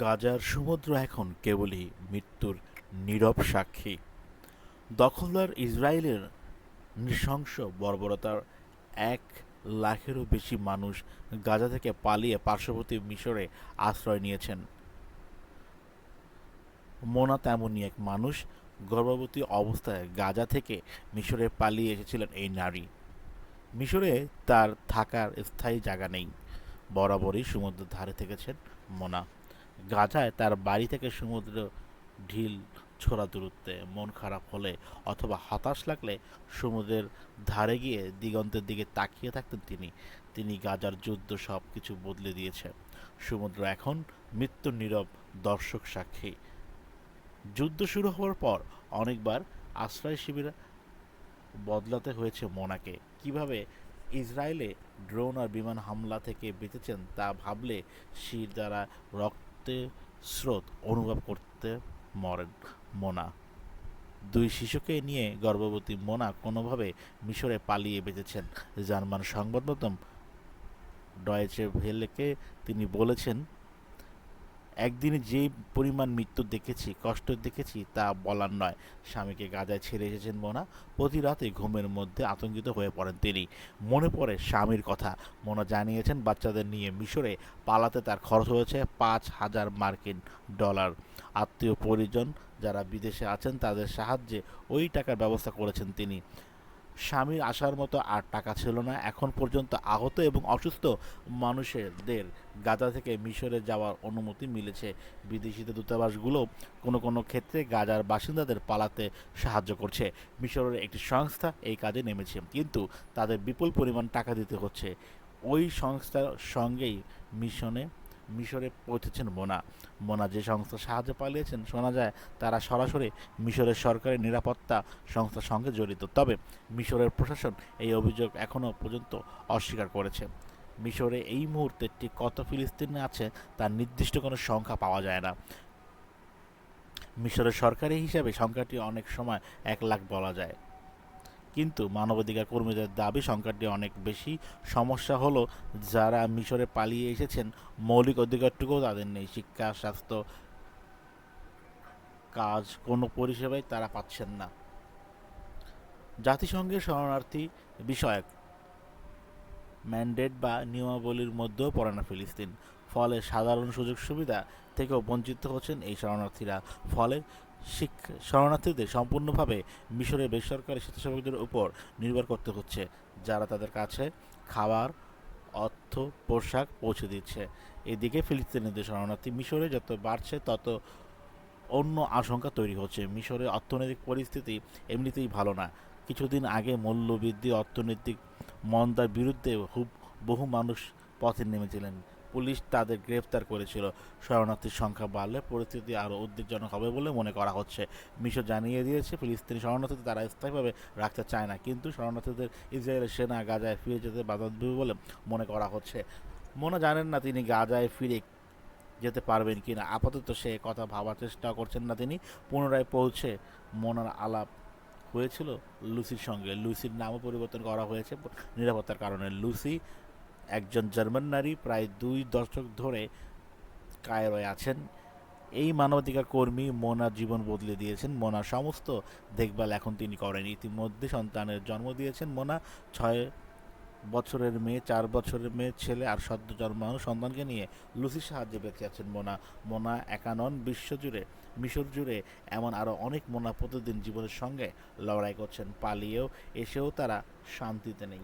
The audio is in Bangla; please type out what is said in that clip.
গাজার সমুদ্র এখন কেবলই মৃত্যুর নীরব সাক্ষী। দখলদার ইসরায়েলের নৃশংস বর্বরতার এক লাখেরও বেশি মানুষ গাজা থেকে পালিয়ে পার্শ্ববর্তী মিশরে আশ্রয় নিয়েছেন। মোনা তেমনই এক মানুষ, গর্ভবতী অবস্থায় গাজা থেকে মিশরে পালিয়ে এসেছিলেন এই নারী। মিশরে তার থাকার স্থায়ী জায়গা নেই। বরাবরই সমুদ্রের ধারে থেকেছেন মোনা। গাজায় তার বাড়ি থেকে সমুদ্র ঢিল ছোড়া দূরত্বে মন খারাপ হলে অথবা হতাশ লাগলে সমুদ্রের ধারে গিয়ে দিগন্তের দিকে তাকিয়ে থাকতেন তিনি। তিনি গাজার যুদ্ধ সব কিছু বদলে দিয়েছে সমুদ্র এখন মৃত্যুর নীরব দর্শক সাক্ষী। যুদ্ধ শুরু হওয়ার পর অনেকবার আশ্রয় শিবির বদলাতে হয়েছে মোনাকে। কীভাবে ইসরায়েলে ড্রোন আর বিমান হামলা থেকে বেঁচেছেন তা ভাবলে শির দ্বারা রক্তের স্রোত অনুভব করতে মরেন মোনা। দুই শিশুকে নিয়ে গর্ভবতী মোনা কোনোভাবে মিশরে পালিয়ে বেঁচেছেন। জার্মান সংবাদ মাধ্যম ডয়েচে ভেলেকে তিনি বলেছেন একদিনে যে পরিমাণ মৃত্যু দেখেছি, কষ্ট দেখেছি, তা বলার নয়। স্বামীকে গাজায় ছেড়ে এসেছেন মোনা। প্রতি রাতে ঘুমের মধ্যে আতঙ্কিত হয়ে পড়েন তিনি। মনে পড়ে স্বামীর কথা। মোনা জানিয়েছেন, বাচ্চাদের নিয়ে মিশরে পালাতে তার খরচ হয়েছে পাঁচ হাজার মার্কিন ডলার। আত্মীয় পরিজন যারা বিদেশে আছেন, তাদের সাহায্যে ওই টাকার ব্যবস্থা করেছেন তিনি। স্বামীর আসার মতো আর টাকা ছিল না। এখন পর্যন্ত আহত এবং অসুস্থ মানুষদের গাজা থেকে মিশরে যাওয়ার অনুমতি মিলেছে। বিদেশিদের দূতাবাসগুলো কোনো কোনো ক্ষেত্রে গাজার বাসিন্দাদের পালাতে সাহায্য করছে। মিশরের একটি সংস্থা এই কাজে নেমেছে, কিন্তু তাদের বিপুল পরিমাণ টাকা দিতে হচ্ছে। ওই সংস্থার সঙ্গেই মিশনে মিশরে পৌঁছেছেন মোনা। মোনা যে সংস্থার সাহায্য পালিয়েছেন, শোনা যায় তারা সরাসরি মিশরের সরকারের নিরাপত্তা সংস্থার সঙ্গে জড়িত। তবে মিশরের প্রশাসন এই অভিযোগ এখনও পর্যন্ত অস্বীকার করেছে। মিশরে এই মুহূর্তে ঠিক কত ফিলিস্তিনি আছে তার নির্দিষ্ট কোনো সংখ্যা পাওয়া যায় না। মিশরের সরকারি হিসাবে সংখ্যাটি অনেক সময় এক লাখ বলা যায়। কিন্তু মানবাধিকার কর্মীদের দাবি সংখ্যাটি অনেক বেশি সমস্যা হলো যারা মিশরে পালিয়ে এসেছেন। মৌলিক অধিকারটুকুও তাদের নেই। শিক্ষা, স্বাস্থ্য কাজ কোনো পরিষেবাই তারা পাচ্ছেন না। জাতিসংঘের শরণার্থী বিষয়ক ম্যান্ডেট বা নিয়মাবলীর মধ্যেও পড়ে না ফিলিস্তিন। ফলে সাধারণ সুযোগ সুবিধা থেকেও বঞ্চিত হচ্ছেন এই শরণার্থীরা। ফলে শিক্ষা শরণার্থীদের সম্পূর্ণভাবে মিশরের বেসরকারি স্বেচ্ছাসেবকদের উপর নির্ভর করতে হচ্ছে, যারা তাদের কাছে খাবার, অর্থ, পোশাক পৌঁছে দিচ্ছে। এদিকে ফিলিস্তিনিদের শরণার্থী মিশরে যত বাড়ছে, তত অন্য আশঙ্কা তৈরি হচ্ছে। মিশরের অর্থনৈতিক পরিস্থিতি এমনিতেই ভালো না। কিছুদিন আগে মূল্যবৃদ্ধি, অর্থনৈতিক মন্দার বিরুদ্ধে খুব বহু মানুষ পথে নেমেছিলেন। পুলিশ তাদের গ্রেফতার করেছিল। শরণার্থীর সংখ্যা বাড়লে পরিস্থিতি আরও উদ্বেগজনক হবে বলে মনে করা হচ্ছে। মিশর জানিয়ে দিয়েছে, ফিলিস্তিনি শরণার্থীদের তারা স্থায়ীভাবে রাখতে চায় না, কিন্তু শরণার্থীদের ইসরায়েলের সেনা গাজায় ফিরে যেতে বাধা দেবে বলে মনে করা হচ্ছে। মনে জানেন না তিনি গাজায় ফিরে যেতে পারবেন কি না আপাতত সে কথা ভাবার চেষ্টা করছেন না তিনি। পুনরায় পৌঁছে মনার আলাপ হয়েছিল লুসির সঙ্গে। লুসির নামও পরিবর্তন করা হয়েছে নিরাপত্তার কারণে। লুসি একজন জার্মান নারী প্রায় দুই দশক ধরে কায়রোয় আছেন। এই মানবাধিকার কর্মী মোনার জীবন বদলে দিয়েছেন। মোনার সমস্ত দেখভাল এখন তিনি করেন। ইতিমধ্যে সন্তানের জন্ম দিয়েছেন মোনা। ছয় বছরের মেয়ে, চার বছরের মেয়ে, ছেলে আর সদ্য জন্মানো সন্তানকে নিয়ে লুসির সাহায্যে বেঁচে আছেন মোনা। মোনা একানন বিশ্বজুড়ে মিশর জুড়ে এমন আরও অনেক মোনা প্রতিদিন জীবনের সঙ্গে লড়াই করছেন। পালিয়েও এসেও তারা শান্তিতে নেই।